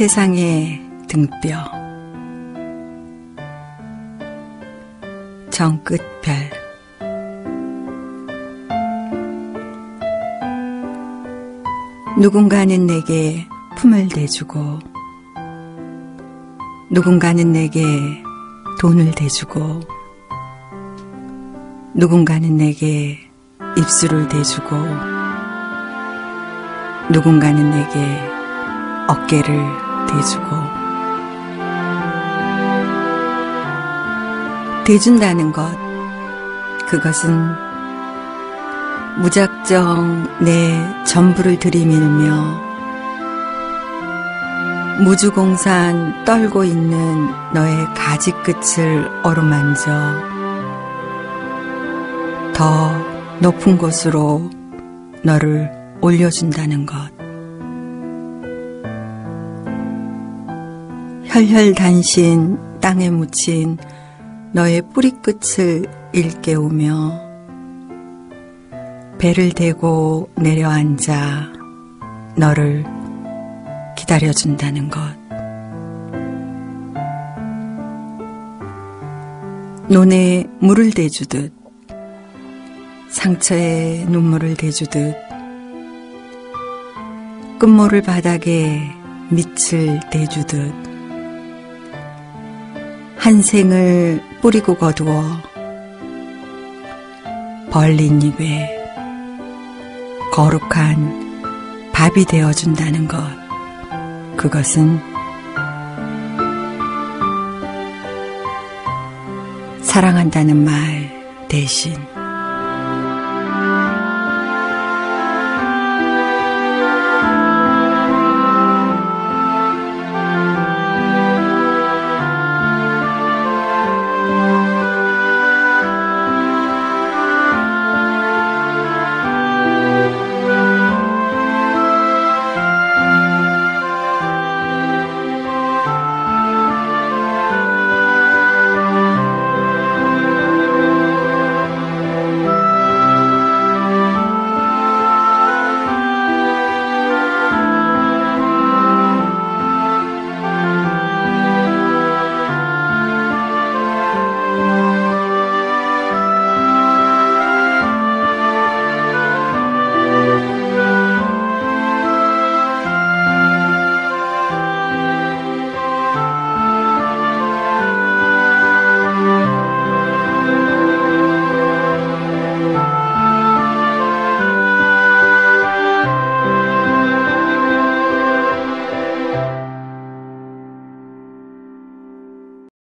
세상의 등뼈. 정끝별. 누군가는 내게 품을 대주고 누군가는 내게 돈을 대주고 누군가는 내게 입술을 대주고 누군가는 내게 어깨를 대주고 대준다는 것 그것은 무작정 내 전부를 들이밀며 무주공산 떨고 있는 너의 가지 끝을 어루만져 더 높은 곳으로 너를 올려준다는 것. 혈혈단신 땅에 묻힌 너의 뿌리끝을 일깨우며 배를 대고 내려앉아 너를 기다려준다는 것. 논에 물을 대주듯 상처에 눈물을 대주듯 끝모를 바닥에 밑을 대주듯 한 생을 뿌리고 거두어 벌린 입에 거룩한 밥이 되어준다는 것. 그것은 사랑한다는 말 대신